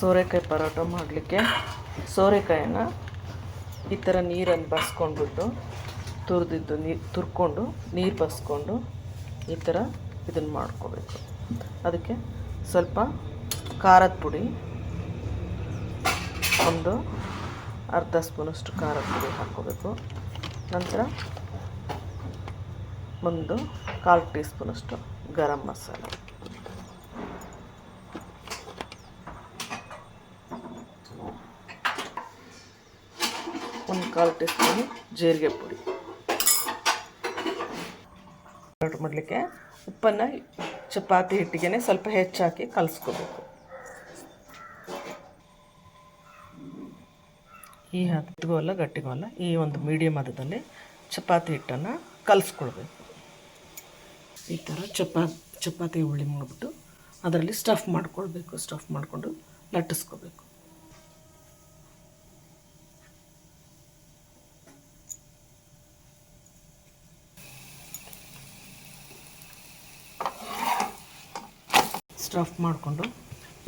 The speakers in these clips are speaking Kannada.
ಸೋರೆಕಾಯಿ ಪರೋಟ ಮಾಡಲಿಕ್ಕೆ. ಸೋರೆಕಾಯನ್ನ ಈ ಥರ ನೀರನ್ನು ಬಸ್ಕೊಂಡ್ಬಿಟ್ಟು ತುರಿದಿದ್ದು ನೀರು ತುರ್ಕೊಂಡು ನೀರು ಬಸ್ಕೊಂಡು ಈ ಥರ ಇದನ್ನು ಮಾಡ್ಕೋಬೇಕು. ಅದಕ್ಕೆ ಸ್ವಲ್ಪ ಖಾರದ ಪುಡಿ, ಒಂದು ಅರ್ಧ ಸ್ಪೂನಷ್ಟು ಖಾರದ ಪುಡಿ ಹಾಕ್ಕೋಬೇಕು. ನಂತರ ಒಂದು ಕಾಲು ಟೀ ಸ್ಪೂನಷ್ಟು ಗರಂ ಮಸಾಲ. ಒಂದು ಕಾಲು ಟೀ ಸ್ಪೂನು ಜೀರಿಗೆ ಪುಡಿ. ಮಾಡಲಿಕ್ಕೆ ಉಪ್ಪನ್ನು ಚಪಾತಿ ಹಿಟ್ಟಿಗೆ ಸ್ವಲ್ಪ ಹೆಚ್ಚಾಕಿ ಕಲಿಸ್ಕೋಬೇಕು. ಈ ಹತ್ತಿಗೋಲ್ಲ ಗಟ್ಟಿಗೋಲ್ಲ ಈ ಒಂದು ಮೀಡಿಯಮ್ ಹದದಲ್ಲಿ ಚಪಾತಿ ಹಿಟ್ಟನ್ನು ಕಲಸ್ಕೊಳ್ಬೇಕು. ಈ ಥರ ಚಪಾ, ಚಪಾತಿ ಉಳ್ಳಿ ಮಾಡಿಬಿಟ್ಟು ಅದರಲ್ಲಿ ಸ್ಟಫ್ ಮಾಡ್ಕೊಳ್ಬೇಕು ಸ್ಟಫ್ ಮಾಡಿಕೊಂಡು ಲಟ್ಟಿಸ್ಕೋಬೇಕು. ಸ್ಟಫ್ ಮಾಡಿಕೊಂಡು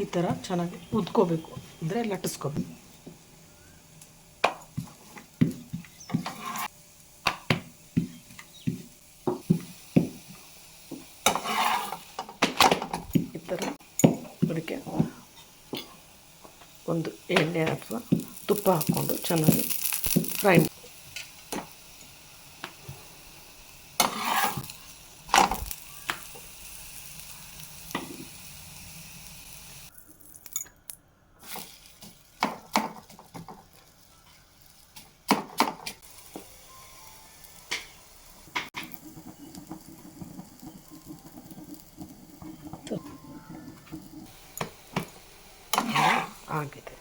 ಈ ಥರ ಚೆನ್ನಾಗಿ ಉದ್ಕೋಬೇಕು. ಅಂದರೆ ಲಟ್ಟಿಸ್ಕೋಬೇಕು. ಈ ಥರ ಅದಕ್ಕೆ ಒಂದು ಎಣ್ಣೆ ಅಥವಾ ತುಪ್ಪ ಹಾಕ್ಕೊಂಡು ಚೆನ್ನಾಗಿ ಫ್ರೈ ಆಗಿದೆ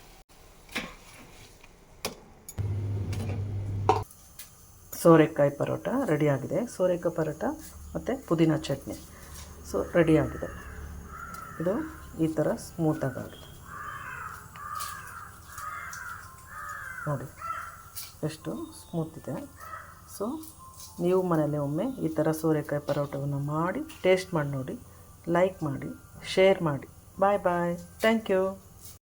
ಸೋರೆಕಾಯಿ ಪರೋಟ ರೆಡಿಯಾಗಿದೆ ಸೋರೆಕಾಯಿ ಪರೋಟ ಮತ್ತು ಪುದೀನ ಚಟ್ನಿ. ಸೊ ರೆಡಿಯಾಗಿದೆ ಇದು ಈ ಥರ ಸ್ಮೂತಾಗಿ ಆಗಿದೆ ನೋಡಿ, ಎಷ್ಟು ಸ್ಮೂತ್ ಇದೆ. ಸೊ ನೀವು ಮನೇಲಿ ಒಮ್ಮೆ ಈ ಥರ ಸೋರೆಕಾಯಿ ಪರೋಟವನ್ನು ಮಾಡಿ ಟೇಸ್ಟ್ ಮಾಡಿ ನೋಡಿ ಲೈಕ್ ಮಾಡಿ ಶೇರ್ ಮಾಡಿ. ಬಾಯ್ ಬಾಯ್ ಥ್ಯಾಂಕ್ ಯು